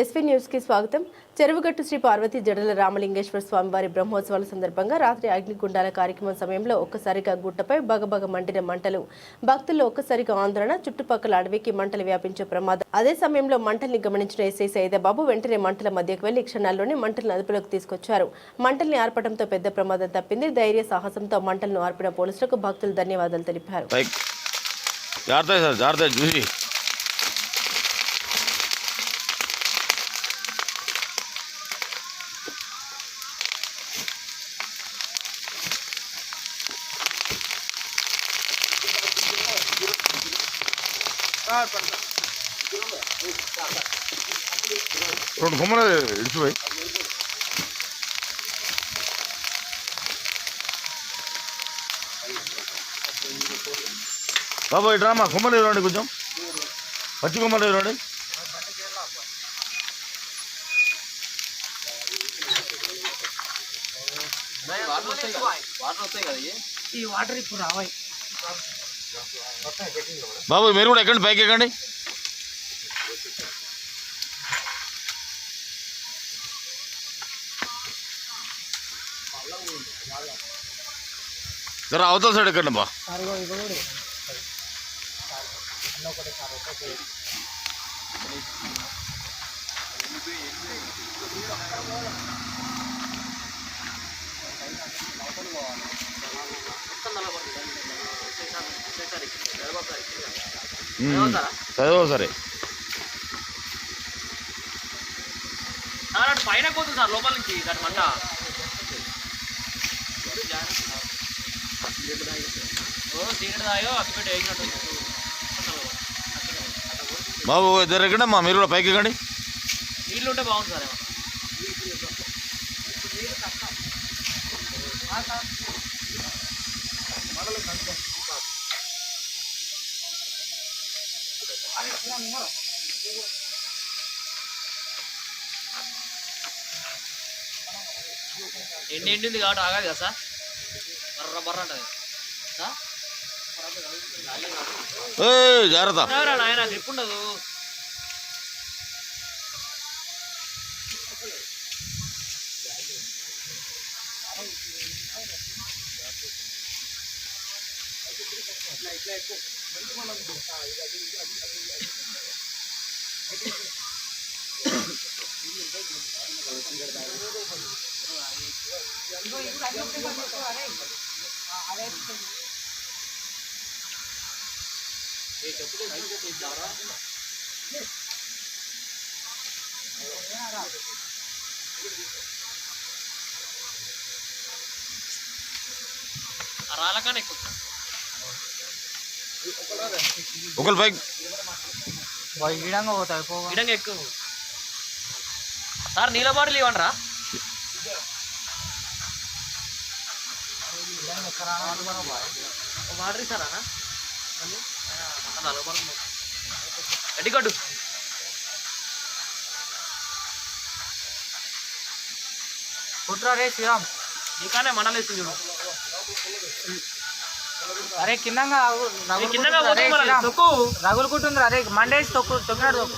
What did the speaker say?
SP న్యూస్కి స్వాగతం. చెరువుగట్టు శ్రీ పార్వతి జడల రామలింగేశ్వర స్వామివారి బ్రహ్మోత్సవాల సందర్భంగా రాత్రి అగ్నిగుండాల కార్యక్రమం సమయంలో ఒక్కసారిగా గుట్టపై బగబగ మండిన మంటలు భక్తుల్లో ఒక్కసారిగా ఆందోళన చుట్టుపక్కల అడవికి మంటలు వ్యాపించే ప్రమాదం. అదే సమయంలో మంటల్ని గమనించిన ఎస్ఐ సైదాబాబు వెంటనే మంటల మధ్యకు వెళ్ళి క్షణాల్లోనే మంటలను అదుపులోకి తీసుకొచ్చారు. మంటల్ని ఆర్పడంతో పెద్ద ప్రమాదం తప్పింది. ధైర్య సాహసంతో మంటలను ఆర్పిన పోలీసులకు భక్తులు ధన్యవాదాలు తెలిపారు పైక్ జాగ్రత్త సార్ జాగ్రత్త చూసి రెండు కొమ్మలు ఇడిచిపోయి బాబా ఇటు రామా కొమ్మలు ఇవ్వండి కొంచెం పచ్చి కొమ్మలు ఇవ్వండి ఈ వాటర్ ఇప్పుడు రావాయి బాబు మీరు కూడా ఎక్కండి పైకి ఎక్కండి. జర అవతల సైడ్ ఎక్కండి బా సరిగా చదువు సరే పైన పోతుంది సార్ లోపల నుంచి దాని మంట బాబు ఇద్దరు ఎక్కండి మా మీరు కూడా పైకి ఎక్కండి నీళ్ళు ఉంటే బాగుంది సార్ ఎండి ఎండింది కాబట్టి ఆగాలి కదా సార్? బర్ర బర్ర అంటది. జాగ్రత్త. నాయన గ్రిప్ ఉండదు. రాళ్ళకన్నా ఎక్కువ ఒకరు పైకి ఈడంగా పోతాయి ఇడంగా ఎక్కువ సార్ నీళ్ళ బాటిల్ ఇవ్వండి రా వాటర్ ఇస్తారా కుట్రా రే శ్రీరామ్. నీకానే మండలేస్తుంది చూడు. అరే తొక్కు. రగులుకుంటుంది అరే మండేసి తొక్కు తొక్కినాడు తొక్కు.